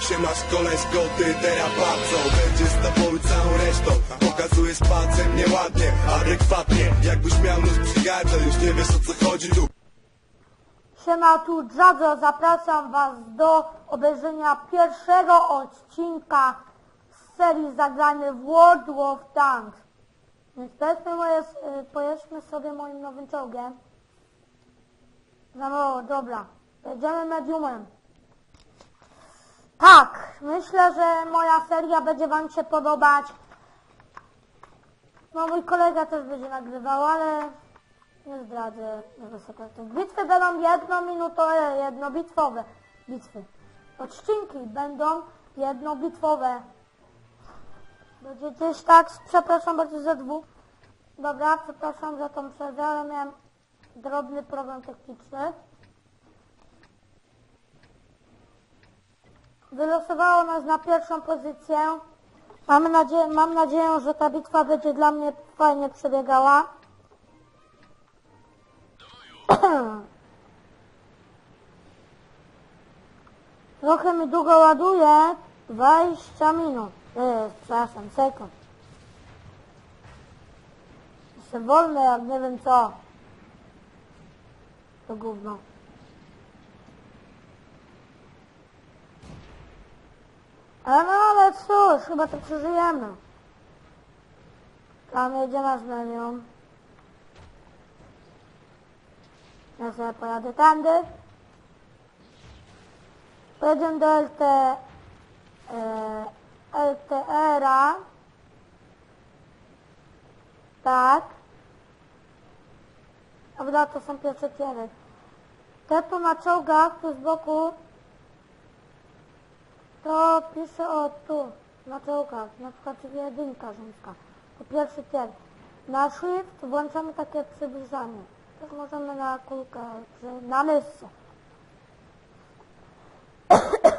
Siemasz koleżko, ty bardzo Będzie z tobą całą resztą Pokazujesz palcem nieładnie, adekwatnie Jakbyś miał nóż gardle Już nie wiesz o co chodzi tu Siema, tu Dżadzo, zapraszam Was do obejrzenia pierwszego odcinka z serii zagrany w World of Tanks. Więc pojedźmy, moje, y, pojedźmy sobie moim nowym czołgiem. No, no dobra, jedziemy mediumem. Tak, myślę, że moja seria będzie Wam się podobać. No mój kolega też będzie nagrywał, ale nie zdradzę jego sekretów. Bitwy będą jednominutowe, jednobitwowe. Bitwy. Odcinki będą jednobitwowe. Będzie gdzieś tak, przepraszam bardzo za dwóch. Dobra, przepraszam za tą przerwę, ale miałem drobny problem techniczny. Wylosowało nas na pierwszą pozycję. Mamy nadzieję, mam nadzieję, że ta bitwa będzie dla mnie fajnie przebiegała. Trochę mi długo ładuje. 20 minut. Yy, przepraszam, sekund. Jeszcze wolne jak nie wiem co. To gówno. Ale no, ale cóż, chyba to przeżyjemy. Tam jedzie nasz medium. Ja sobie pojadę tędy. Pojedziemy do LT, e, LTR-a. Tak. Dobra, to są pierwsze tiery. Te tu na czołgach, tu z boku, to piszę o tu, na czołgach, na przykład jedynka rzymska. To pierwszy tier. Na shift włączamy takie przybliżanie. Też możemy na kulkę, czy na mysce.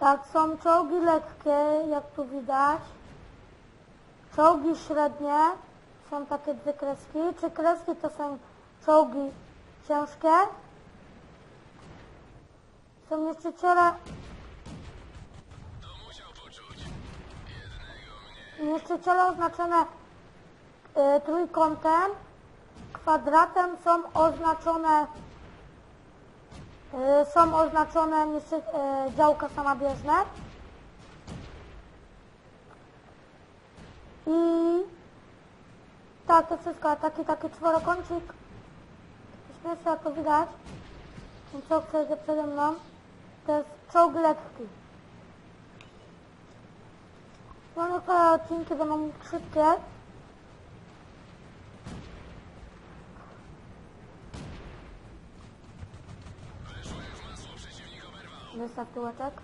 tak, są czołgi lekkie, jak tu widać. Czołgi średnie, są takie dwie kreski. Czy kreski to są czołgi ciężkie? Są niszczyciele... Niszczyciele oznaczone y, trójkątem, kwadratem są oznaczone y, są oznaczone niszczy, y, działka samobieżne. I tak to wszystko, taki taki czworokącik. Śmiesznie jak to widać. Czołg przejdzie przede mną to jest czołg lekki Mamy te odcinki będą szybkie Wystaw tyłeczek.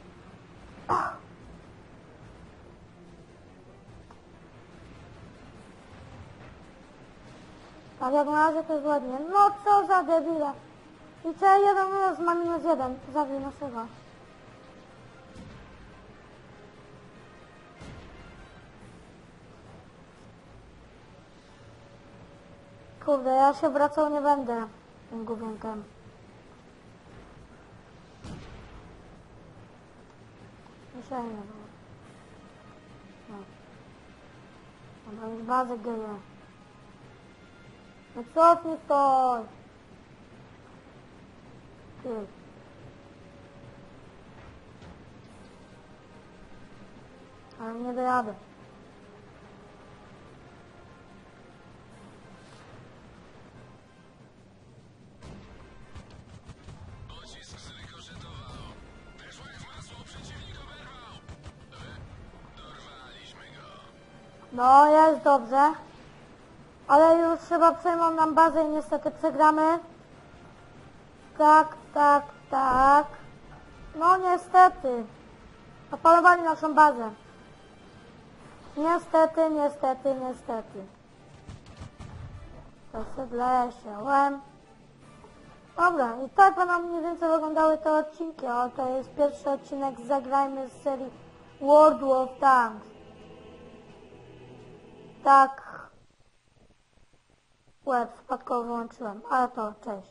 Tak jak na razie to jest ładnie. No co za debile. I co jeden minus ma minus jeden. Zabij naszego. Kurde, ja się wracał nie będę tym główienkiem. Myślałem, że było. No. Dobra, już bazę geję. No cofnij stoj! Ty. Ale nie dojadę. No, jest dobrze. Ale już chyba przejmą nam bazę i niestety przegramy. Tak, tak, tak. No niestety. Opalowali naszą bazę. Niestety, niestety, niestety. Przesiedlesiałem. Dobra, i tak będą mniej więcej wyglądały te odcinki. O, to jest pierwszy odcinek Zagrajmy z serii World of Tanks. Tak. Łeb spadkowo wyłączyłem, ale to cześć.